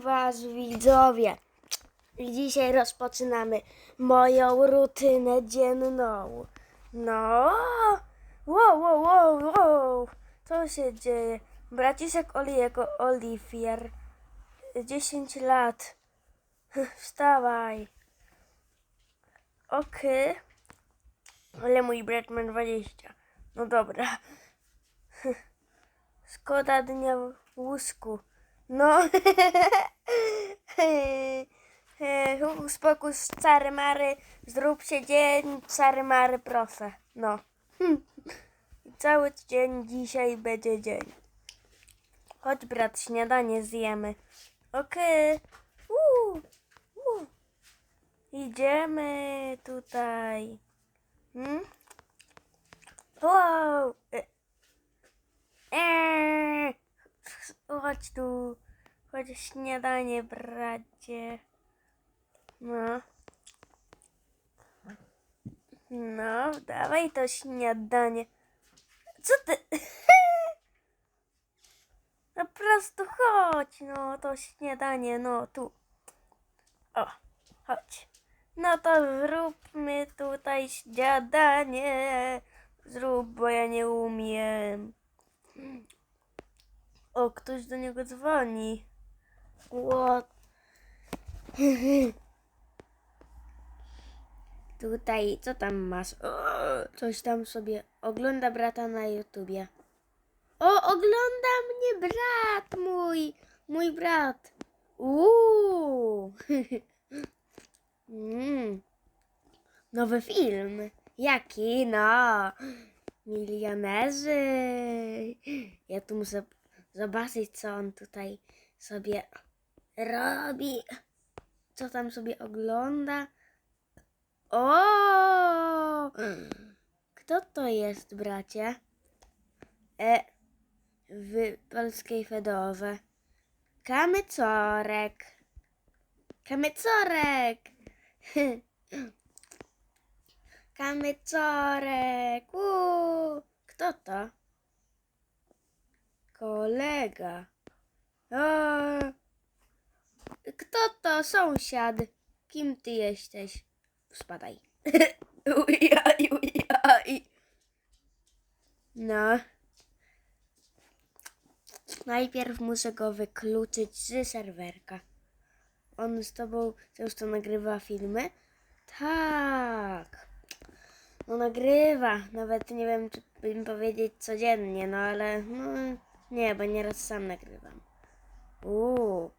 Was, widzowie. I dzisiaj rozpoczynamy moją rutynę dzienną. No, wow, wow, wow, wow. Co się dzieje? Braciszek Oliego Oliwier, 10 lat. Wstawaj. Okej. Ale mój brat ma 20. No dobra. Szkoda dnia w łóżku. No. Uspokój czary mary, zrób się dzień, czary mary, proszę. No. Cały dzień dzisiaj będzie dzień. Chodź brat, śniadanie zjemy. Okej. Uuu. Idziemy tutaj. Hmm? Wow. Eee, chodź tu. Chodź śniadanie, bracie. No. No, dawaj to śniadanie. Co ty? No prostu chodź, no to śniadanie, no tu. O, chodź. No to zróbmy tutaj śniadanie. Zrób, bo ja nie umiem. O, ktoś do niego dzwoni. What? Tutaj, co tam masz? O, coś tam sobie ogląda brata na YouTubie. O, ogląda mnie brat mój. Mój brat. Uuu. mm. Nowy film. Jaki? No. Milionerzy. Ja tu muszę zobaczyć, co on tutaj sobie robi. Co tam sobie ogląda. O! Kto to jest, bracie? E, w polskiej fedorze. Kamycorek. Kamycorek. Kamycorek. Uuu. Kto to? Kolega. O, kto to? Sąsiad. Kim ty jesteś? Spadaj. Ujaj, ujaj. No. Najpierw muszę go wykluczyć z serwerka. On z tobą często nagrywa filmy? Tak. No nagrywa. Nawet nie wiem, czy bym powiedzieć codziennie, no ale no, nie, bo nieraz sam nagrywam. Uuu.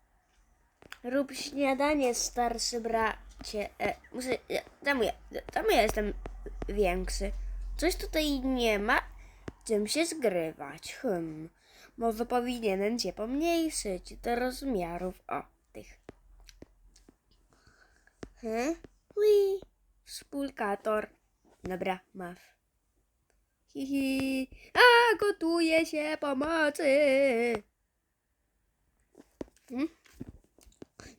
Rób śniadanie, starszy bracie. E, muszę. Ja, czemu, ja, czemu ja jestem większy? Coś tutaj nie ma, czym się zgrywać. Hmm. Może powinienem cię pomniejszyć do rozmiarów. O, tych. Hmm? Ui, wspólkator. Dobra, masz. Hihi. A, gotuje się pomocy. Hmm?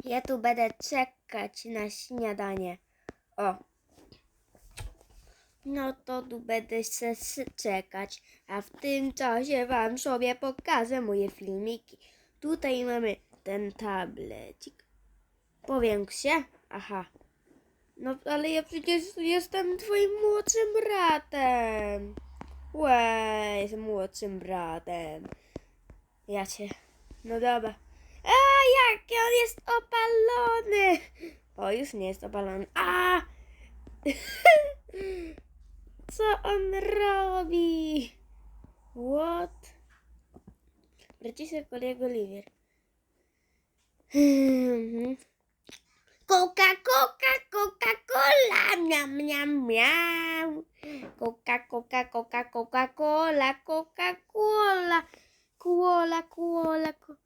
Ja tu będę czekać na śniadanie. O. No to tu będę się czekać, a w tym czasie wam sobie pokażę moje filmiki. Tutaj mamy ten tablecik. Powiększ się? Aha. No ale ja przecież jestem twoim młodszym bratem. Łe, jestem młodszym bratem. Ja cię. No dobra. A, jaki on jest opalony! O, już nie jest opalony. A! Co on robi? What? Braciszek kolego Oliwier. Coca, Coca, Coca-Cola, miam, miam, miam. Coca, Coca, Coca, Coca-Cola, Coca-Cola, Cola, Cola, co-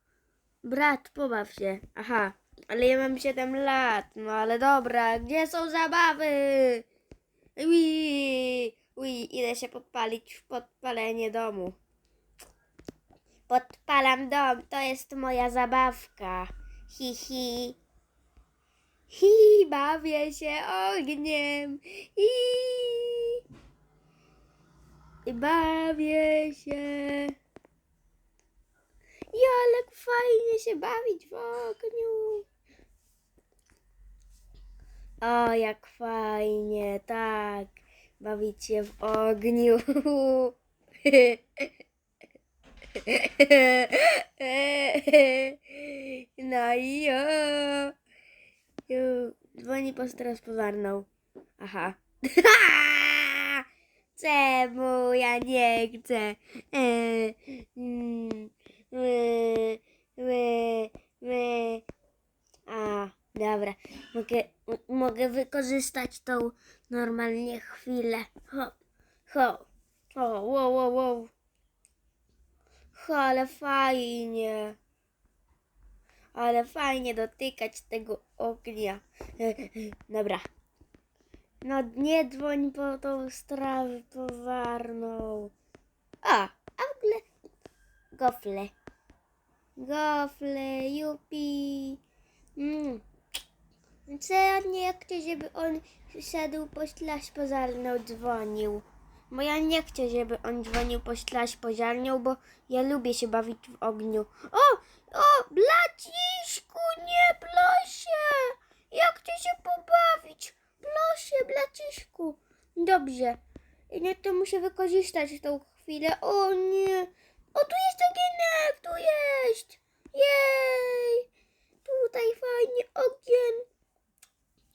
Brat, pobaw się. Aha, ale ja mam 7 lat. No ale dobra, gdzie są zabawy? Ui, ui, idę się podpalić w podpalenie domu. Podpalam dom, to jest moja zabawka. Hi, hi. Hi, bawię się ogniem. I, bawię się. Ale fajnie się bawić w ogniu. O, jak fajnie, tak. Bawić się w ogniu. No i jo. Dzwoni po straż pożarną. Aha. Czemu ja nie chcę? E, mm. A, dobra. Mogę, mogę wykorzystać tą normalnie chwilę. Ho, ho. O, wow, wow, wow. Ho, ale fajnie. Ale fajnie dotykać tego ognia. Dobra. No nie dzwoń po tą straż pożarną. A, a w ogóle gofle. Gofle, jupi. Mm. Co ja nie chcę, żeby on szedł po straż pożarną, dzwonił. Bo ja nie chcę, żeby on dzwonił po straż pożarną, bo ja lubię się bawić w ogniu. O, o, blaciszku, nie, proszę. Ja chcę się pobawić. Proszę, blaciszku. Dobrze. Nie, to muszę wykorzystać tą chwilę. O nie. O, tu jest ogienek, tu jest. Jej. Tutaj fajnie ogień.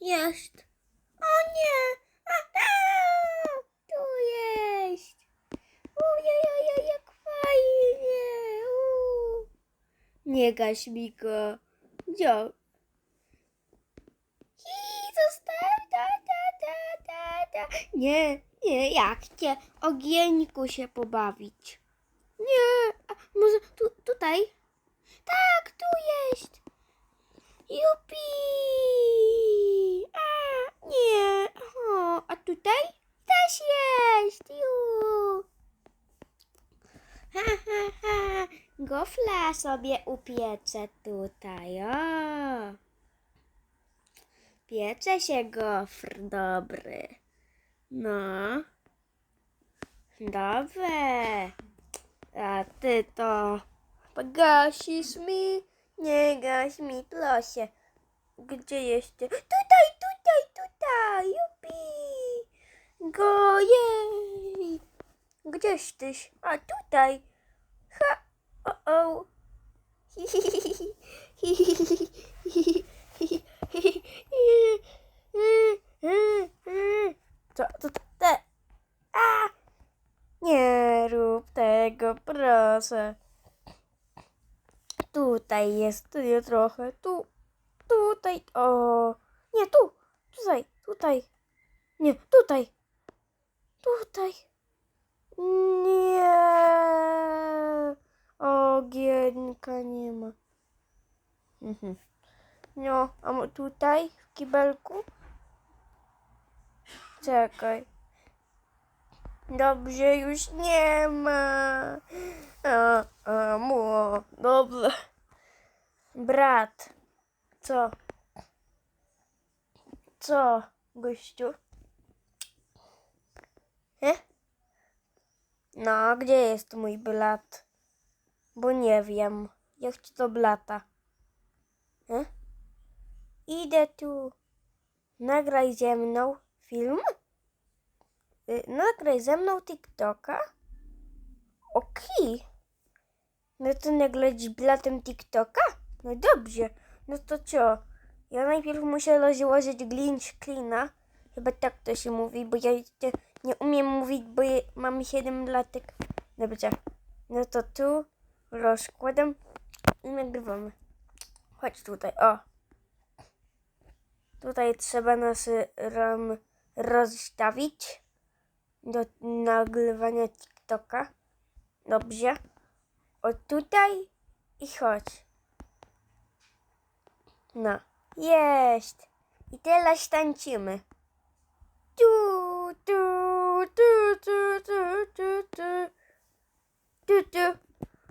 Jest. O nie. A, a, tu jest. Ojej, jak fajnie. Nie gaś mi go. Gdzie? I zostaw, da, da, da, da. Nie, nie, ja chcę ogieńku się pobawić. Nie, a może tu, tutaj? Tak, tu jest. Jupi! A, nie. O, a tutaj? Też jest. Ju. Ha, ha, ha. Gofla sobie upieczę tutaj, o. Piecze się gofr dobry. No. Dobre. A ty to gasisz mi? Nie gaś mi, proszę. Gdzie jeszcze? Tutaj, tutaj, tutaj, jupi. Go, jej. Gdzieś tyś? A tutaj. Ha, o, o. Co, co, te? A! Nie rób tego, proszę. Tutaj jest, jest trochę, tu, tutaj, o, nie, tu, tutaj, tutaj, nie, tutaj, tutaj, nie, ogienka nie ma. Mhm. No, a tutaj, w kibelku? Czekaj. Dobrze, już nie ma. A, a, dobrze. Brat, co? Co, gościu? E? No, gdzie jest mój blat? Bo nie wiem. Ja chcę do blata. E? Idę tu. Nagraj ze mną film. Y, Nagraj ze mną TikToka. Okej. No to nagrać blatem TikToka? No dobrze. No to co? Ja najpierw muszę rozłożyć glitch cleana. Chyba tak to się mówi, bo ja jeszcze nie umiem mówić, bo mam 7 latek. Dobrze. No to tu rozkładam i nagrywamy. Chodź tutaj, o. Tutaj trzeba nas ram rozstawić do nagrywania TikToka. Dobrze. O tutaj i chodź. No. Jest. I teraz tańczymy. Du, du, du, du, du, du, du. Du, du.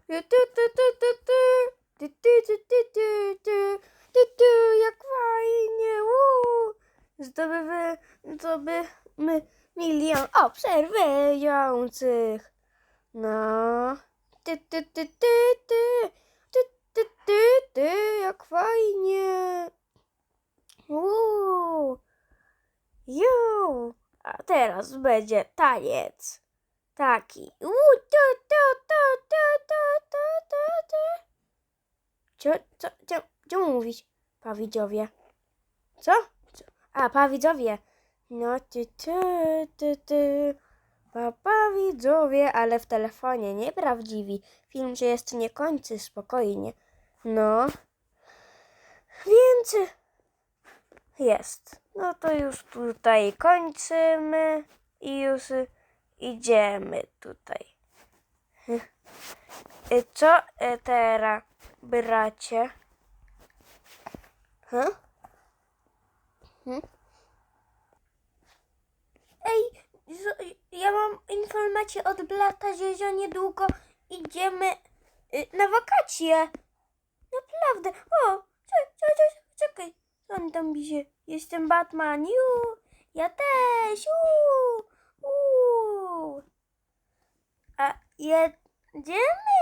Du, du, du, du, du, du. Du, du, du, du, du, du. Du, du, jak fajnie, uuu. Zdobywy, zdobymy milion obserwujących. No. Ty, ty, ty, ty, ty. Ty, ty, ty, ty, jak fajnie. Uuu. Yeah. A teraz będzie taniec. Taki. Uuu. Co, co, co, co mówić, pawidzowie? Co? Co? A, pawidzowie. No, ty, ty, ty, ty. Papa widzowie, ale w telefonie, nieprawdziwi. Film się jeszcze nie kończy, spokojnie. No. Więc jest. No to już tutaj kończymy i już idziemy tutaj. Y, Co y, teraz, bracie? Huh? Hmm? Ej, z- ja mam informację od Blata, że za niedługo idziemy y, na wakacje. Naprawdę. O, czekaj, czekaj, czekaj. On tam pisze? Jestem Batman. Ju, ja też. Ju, u. A jedziemy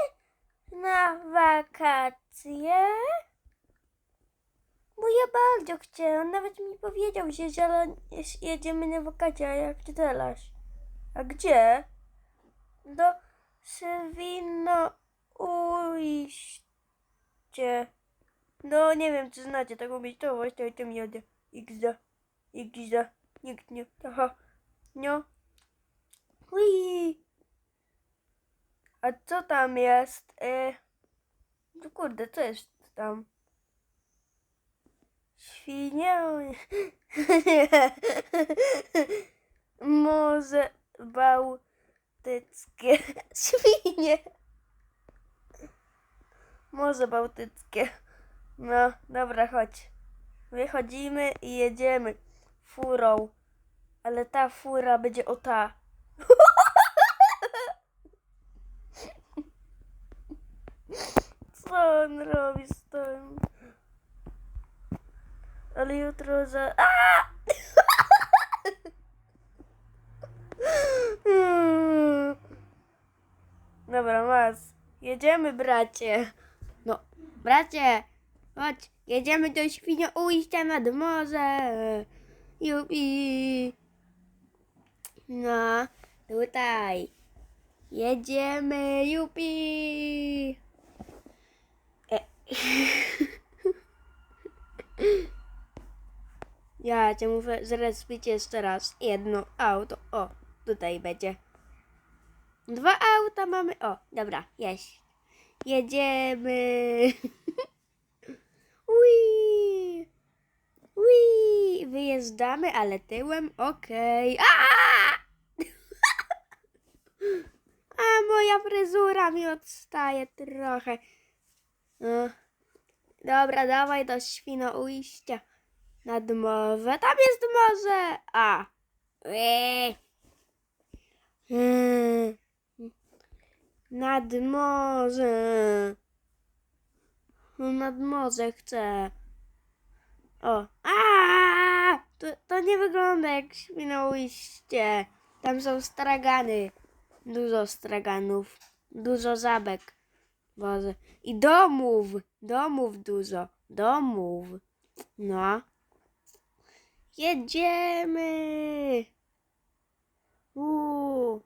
na wakacje? Bo ja bardzo chcę. On nawet mi powiedział, że jedziemy na wakacje, a jak ty teraz? A gdzie? Do Świnoujście. No nie wiem, czy znacie taką miejscowość, to tam jadę. Igza. Igza. Nikt nie. Aha. No. Ui. A co tam jest? E... No kurde, co jest tam? Świnie. Morze Bałtyckie. Świnie. Morze Bałtyckie. No, dobra, chodź. Wychodzimy i jedziemy furą. Ale ta fura będzie o ta. Co on robi z tym? Ale jutro za... A! Dobra, mas. Jedziemy, bracie. No, bracie, chodź. Jedziemy do Świnoujścia nad morze. Jupi. No, tutaj. Jedziemy, jupi. E. Ja cię mówię, zaraz jeszcze raz. Jedno auto. O, tutaj będzie. Dwa auta mamy. O, dobra, jest. Jedziemy. Ui. Ui. Wyjeżdżamy, ale tyłem. Okej. A! A moja fryzura mi odstaje trochę. No. Dobra, dawaj do Świnoujścia. Nad morze. Tam jest morze. A. Eee. Hmm. Nad morze. Nad morze chcę. O. A! To, to nie wygląda jak Świnoujście. Tam są stragany. Dużo straganów. Dużo zabek. Boże. I domów. Domów dużo. Domów. No. Jedziemy. Uuu.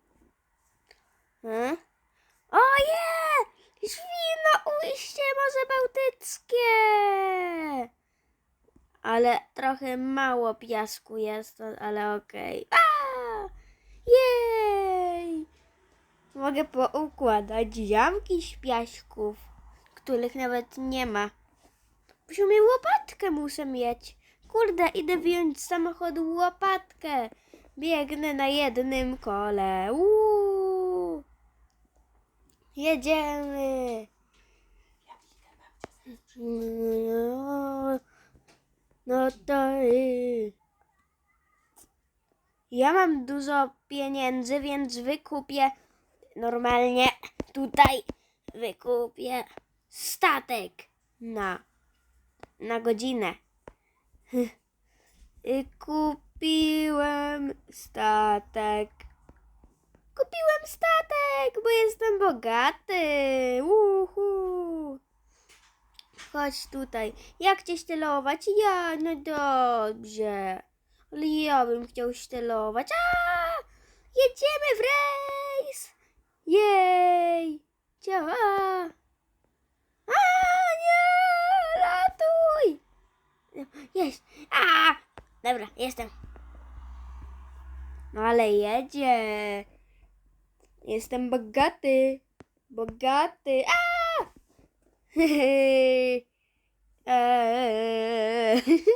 E? Oje! Świnoujście Morze Bałtyckie! Ale trochę mało piasku jest, ale okej. A! Jej! Mogę poukładać jamki z piasków, których nawet nie ma. Przynajmniej łopatkę muszę mieć. Kurde, idę wyjąć z samochodu łopatkę. Biegnę na jednym kole. Uuu. Jedziemy. No, no to... y. Ja mam dużo pieniędzy, więc wykupię normalnie tutaj wykupię statek na, na godzinę. I kupiłem statek. Kupiłem statek, bo jestem bogaty. Uhu. Chodź tutaj. Jak cię stylować? Ja, no dobrze. Ale ja bym chciał stylować. Jedziemy w rejs! Jej! Działa! A, nie! Ratuj! Jest! A! Dobra, jestem. No ale jedzie. Jestem bogaty. Bogaty. A! Eee.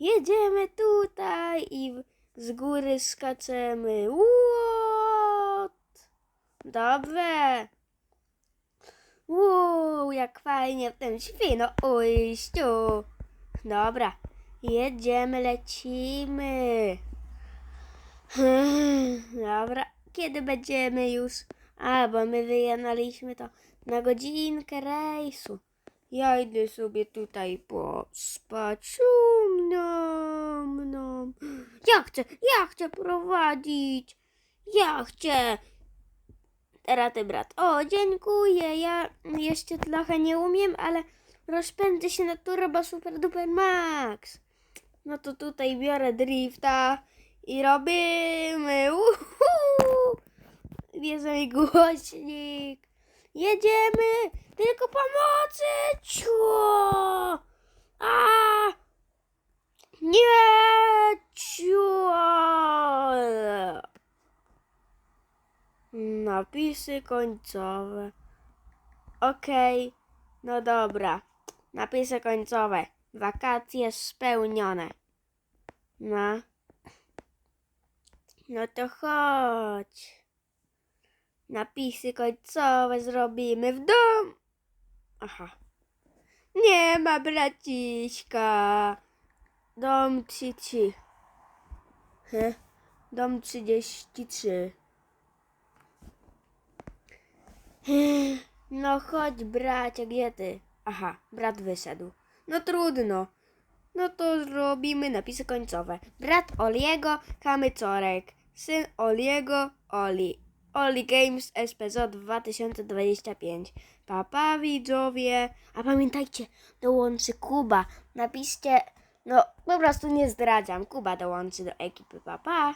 Jedziemy tutaj i z góry skaczemy. What? Dobrze. Uuu, jak fajnie w tym świnoujściu. Dobra, jedziemy, lecimy. Dobra, kiedy będziemy już? A, bo my wyjanaliśmy to na godzinkę rejsu. Ja idę sobie tutaj pospać. No, no. Ja chcę, ja chcę prowadzić. Ja chcę. Teraz ty, brat. O, dziękuję. Ja jeszcze trochę nie umiem, ale rozpędzę się na turbo super duper max. No to tutaj biorę drifta i robimy. Uhu! Bierze mi głośnik. Jedziemy! Tylko pomocy! Cio! A! Nie! Cio! Napisy końcowe. Okej, no dobra. Napisy końcowe. Wakacje spełnione. No. No to chodź. Napisy końcowe zrobimy w dom. Aha. Nie ma braciszka. Dom 33. He? Dom 33. No chodź bracie, gdzie ty? Aha, brat wyszedł. No trudno. No to zrobimy napisy końcowe. Brat Oliego, Kamycorek. Syn Oliego, Oli. Oli Games SPZ 2025. Papa widzowie. A pamiętajcie, dołączy Kuba. Napiszcie, no po prostu nie zdradzam. Kuba dołączy do ekipy. Papa.